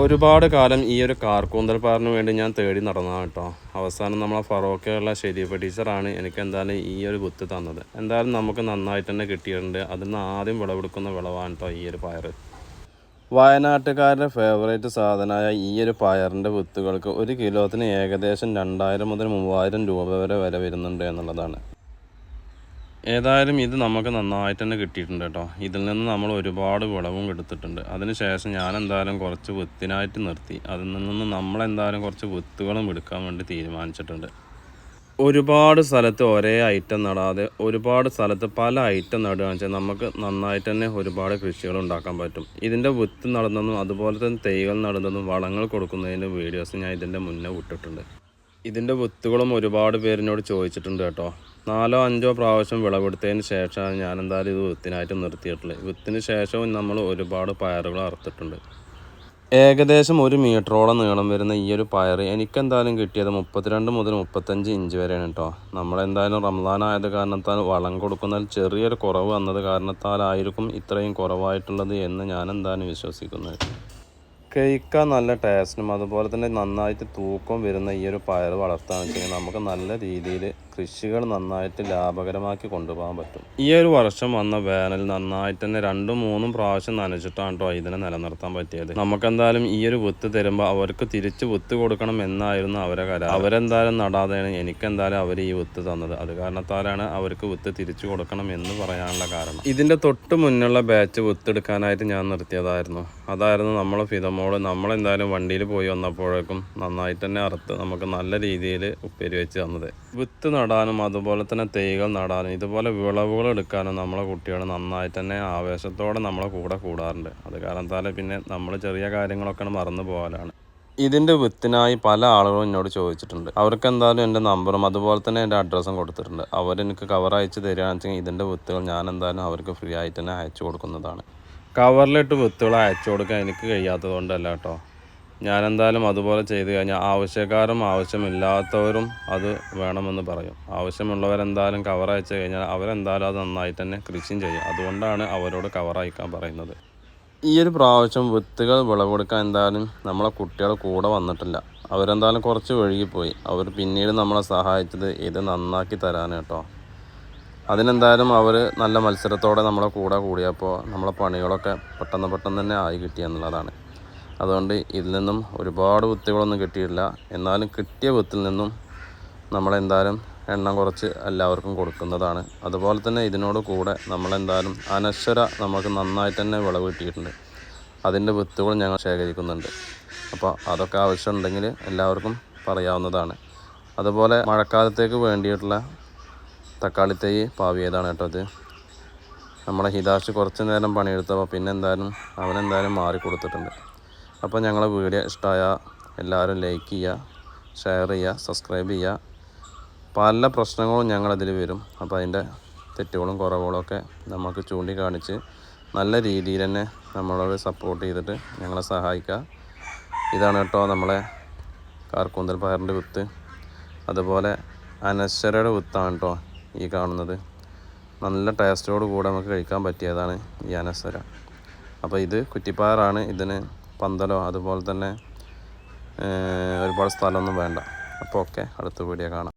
ഒരുപാട് കാലം ഈ ഒരു കാർക്കൂന്തൽ പാറിന് വേണ്ടി ഞാൻ തേടി നടന്നതാണ് കേട്ടോ. അവസാനം നമ്മളെ ഫറോക്കയുള്ള ഷെരീഫ് ടീച്ചറാണ് എനിക്ക് എന്തായാലും ഈ ഒരു കുത്ത് തന്നത്. എന്തായാലും നമുക്ക് നന്നായിട്ട് തന്നെ കിട്ടിയിട്ടുണ്ട്. അതിൽ നിന്ന് ആദ്യം വിളവെടുക്കുന്ന വിളവാണ് കേട്ടോ ഈ ഒരു പയർ വയനാട്ടുകാരുടെ ഫേവറേറ്റ് സാധനമായ ഈ ഒരു പയറിന്റെ വിത്തുകൾക്ക് ഒരു കിലോത്തിന് ഏകദേശം രണ്ടായിരം മുതൽ മൂവായിരം രൂപ വരെ വില വരുന്നുണ്ട് എന്നുള്ളതാണ്. ഏതായാലും ഇത് നമുക്ക് നന്നായിട്ട് തന്നെ കിട്ടിയിട്ടുണ്ട് കേട്ടോ. ഇതിൽ നിന്ന് നമ്മൾ ഒരുപാട് വിളവും എടുത്തിട്ടുണ്ട്. അതിനുശേഷം ഞാൻ എന്തായാലും കുറച്ച് വിത്തിനായിട്ട് നിർത്തി. അതിൽ നിന്ന് നമ്മൾ എന്തായാലും കുറച്ച് വിത്തുകളും എടുക്കാൻ വേണ്ടി തീരുമാനിച്ചിട്ടുണ്ട്. ഒരുപാട് സ്ഥലത്ത് ഒരേ ഐറ്റം നടാതെ ഒരുപാട് സ്ഥലത്ത് പല ഐറ്റം നടുകയാണെന്ന് വെച്ചാൽ നമുക്ക് നന്നായിട്ട് തന്നെ ഒരുപാട് കൃഷികൾ ഉണ്ടാക്കാൻ പറ്റും. ഇതിന്റെ വിത്ത് നടുന്നതും അതുപോലെ തന്നെ തൈകൾ നടുന്നതും വളങ്ങൾ കൊടുക്കുന്നതിന്റെ വീഡിയോസ് ഞാൻ ഇതിന്റെ മുന്നേ വിട്ടിട്ടുണ്ട് ഇതിന്റെ വിത്തുകളും ഒരുപാട് പേരിനോട് ചോദിച്ചിട്ടുണ്ട് കേട്ടോ. നാലോ അഞ്ചോ പ്രാവശ്യം വിളവെടുത്തതിന് ശേഷമാണ് ഞാൻ എന്തായാലും ഇത് വിത്തിനായിട്ട് നിർത്തിയിട്ടുള്ളത്. വിത്തിന് ശേഷവും നമ്മൾ ഒരുപാട് പയറുകൾ അറുത്തിട്ടുണ്ട്. ഏകദേശം ഒരു മീറ്ററോളം നീളം വരുന്ന ഈ ഒരു പയർ എനിക്കെന്തായാലും കിട്ടിയത് മുപ്പത്തിരണ്ട് മുതൽ മുപ്പത്തഞ്ച് ഇഞ്ച് വരെയാണ് കേട്ടോ. നമ്മളെന്തായാലും റംസാൻ ആയത് കാരണത്താൽ വളം കൊടുക്കുന്നതിൽ ചെറിയൊരു കുറവ് വന്നത് കാരണത്താലായിരിക്കും ഇത്രയും കുറവായിട്ടുള്ളത് എന്ന് ഞാൻ എന്തായാലും വിശ്വസിക്കുന്നത് കഴിക്കാൻ നല്ല ടേസ്റ്റും അതുപോലെ തന്നെ നന്നായിട്ട് തൂക്കം വരുന്ന ഈ ഒരു പയർ വളർത്താന്ന് വെച്ച് കഴിഞ്ഞാൽ നമുക്ക് നല്ല രീതിയിൽ കൃഷികൾ നന്നായിട്ട് ലാഭകരമാക്കി കൊണ്ടുപോകാൻ പറ്റും. ഈ ഒരു വർഷം വന്ന വേനൽ നന്നായിട്ട് തന്നെ രണ്ടും മൂന്നും പ്രാവശ്യം നനച്ചിട്ടാണ് കേട്ടോ ഇതിനെ നിലനിർത്താൻ പറ്റിയത്. നമുക്കെന്തായാലും ഈ ഒരു വിത്ത് തരുമ്പോൾ അവർക്ക് തിരിച്ച് വിത്ത് കൊടുക്കണം എന്നായിരുന്നു അവരെ കര അവരെന്തായാലും നടാതെയാണ് എനിക്കെന്തായാലും അവർ ഈ വിത്ത് തന്നത്. അത് കാരണത്താലാണ് അവർക്ക് വിത്ത് തിരിച്ചു കൊടുക്കണം എന്ന് പറയാനുള്ള കാരണം. ഇതിന്റെ തൊട്ട് മുന്നുള്ള ബാച്ച് വിത്ത് എടുക്കാനായിട്ട് ഞാൻ നിർത്തിയതായിരുന്നു. അതായിരുന്നു നമ്മളെ ഫിതമോൾ. നമ്മളെന്തായാലും വണ്ടിയിൽ പോയി വന്നപ്പോഴേക്കും നന്നായിട്ട് തന്നെ അറുത്ത് നമുക്ക് നല്ല രീതിയിൽ ഉപ്പേരി വെച്ച് തന്നത്. വിത്ത് നടാനും അതുപോലെ തന്നെ തൈകൾ നടാനും ഇതുപോലെ വിളവുകൾ എടുക്കാനും നമ്മളെ കുട്ടികൾ നന്നായി തന്നെ ആവേശത്തോടെ നമ്മളെ കൂടെ കൂടാറുണ്ട്. അത് കാരണത്താൽ പിന്നെ നമ്മൾ ചെറിയ കാര്യങ്ങളൊക്കെ മറന്നു പോകാനാണ് ഇതിന്റെ വിത്തിനായി പല ആളുകളും എന്നോട് ചോദിച്ചിട്ടുണ്ട്. അവർക്ക് എന്തായാലും എന്റെ നമ്പറും അതുപോലെ തന്നെ എന്റെ അഡ്രസ്സും കൊടുത്തിട്ടുണ്ട്. അവരെനിക്ക് കവർ അയച്ച് തരികയാണെന്ന് വെച്ചാൽ ഇതിന്റെ വിത്തുകൾ ഞാൻ എന്തായാലും അവർക്ക് ഫ്രീ ആയിട്ട് തന്നെ അയച്ചു കൊടുക്കുന്നതാണ്. കവറിലിട്ട് വിത്തുകൾ അയച്ചു കൊടുക്കാൻ എനിക്ക് കഴിയാത്തത് കൊണ്ടല്ല കേട്ടോ. ഞാൻ എന്തായാലും അതുപോലെ ചെയ്തു കഴിഞ്ഞാൽ ആവശ്യക്കാരും ആവശ്യമില്ലാത്തവരും അത് വേണമെന്ന് പറയും. ആവശ്യമുള്ളവരെന്തായാലും കവർ കഴിഞ്ഞാൽ അവരെന്തായാലും അത് നന്നായി തന്നെ കൃഷിയും ചെയ്യും. അതുകൊണ്ടാണ് അവരോട് കവർ അയക്കാൻ പറയുന്നത്. ഈ ഒരു പ്രാവശ്യം വിത്തുകൾ വിളവെടുക്കാൻ എന്തായാലും നമ്മളെ കുട്ടികൾ കൂടെ വന്നിട്ടില്ല. അവരെന്തായാലും കുറച്ച് വഴുകിപ്പോയി അവർ പിന്നീട് നമ്മളെ സഹായിച്ചത് ഇത് നന്നാക്കി തരാൻ കേട്ടോ. അതിനെന്തായാലും അവർ നല്ല മത്സരത്തോടെ നമ്മളെ കൂടെ കൂടിയപ്പോൾ നമ്മളെ പണികളൊക്കെ പെട്ടെന്ന് പെട്ടെന്ന് തന്നെ ആയി കിട്ടിയെന്നുള്ളതാണ് അതുകൊണ്ട് ഇതിൽ നിന്നും ഒരുപാട് വിത്തുകളൊന്നും കിട്ടിയിട്ടില്ല. എന്നാലും കിട്ടിയ വിത്തിൽ നിന്നും നമ്മളെന്തായാലും എണ്ണം കുറച്ച് എല്ലാവർക്കും കൊടുക്കുന്നതാണ്. അതുപോലെ തന്നെ ഇതിനോട് കൂടെ നമ്മളെന്തായാലും അനശ്വര നമുക്ക് നന്നായിട്ട് തന്നെ വിളവ് കിട്ടിയിട്ടുണ്ട്. അതിന്റെ വിത്തുകൾ ഞങ്ങൾ ശേഖരിക്കുന്നുണ്ട്. അപ്പോൾ അതൊക്കെ ആവശ്യമുണ്ടെങ്കിൽ എല്ലാവർക്കും പറയാവുന്നതാണ്. അതുപോലെ മഴക്കാലത്തേക്ക് വേണ്ടിയിട്ടുള്ള തക്കാളി തൈ പാവിയതാണ് കേട്ടോ അത്. നമ്മളെ ഹിതാഷ് കുറച്ച് നേരം പണിയെടുത്തപ്പോൾ പിന്നെ എന്തായാലും അവനെന്തായാലും മാറി കൊടുത്തിട്ടുണ്ട് അപ്പോൾ ഞങ്ങളെ വീഡിയോ ഇഷ്ടമായ എല്ലാവരും ലൈക്ക് ചെയ്യുക ഷെയർ ചെയ്യുക സബ്സ്ക്രൈബ് ചെയ്യുക. പല പ്രശ്നങ്ങളും ഞങ്ങളതിൽ വരും. അപ്പോൾ അതിന്റെ തെറ്റുകളും കുറവുകളൊക്കെ നമുക്ക് ചൂണ്ടിക്കാണിച്ച് നല്ല രീതിയിൽ തന്നെ നമ്മളോട് സപ്പോർട്ട് ചെയ്തിട്ട് ഞങ്ങളെ സഹായിക്കുക. ഇതാണ് കേട്ടോ നമ്മളെ കാർക്കൂന്തൽ പയറിന്റെ വിത്ത്. അതുപോലെ അനശ്വരയുടെ വിത്താണ് കേട്ടോ ഈ കാണുന്നത്. നല്ല ടേസ്റ്റോട് കൂടെ നമുക്ക് കഴിക്കാൻ പറ്റിയതാണ് ഈ അനശ്വര. അപ്പോൾ ഇത് കുറ്റിപ്പയറാണ് ഇതിന് പന്തലോ അതുപോലെ തന്നെ ഒരുപാട് സ്ഥലമൊന്നും വേണ്ട. അപ്പോൾ ഓക്കെ അടുത്ത വീഡിയോ കാണാം.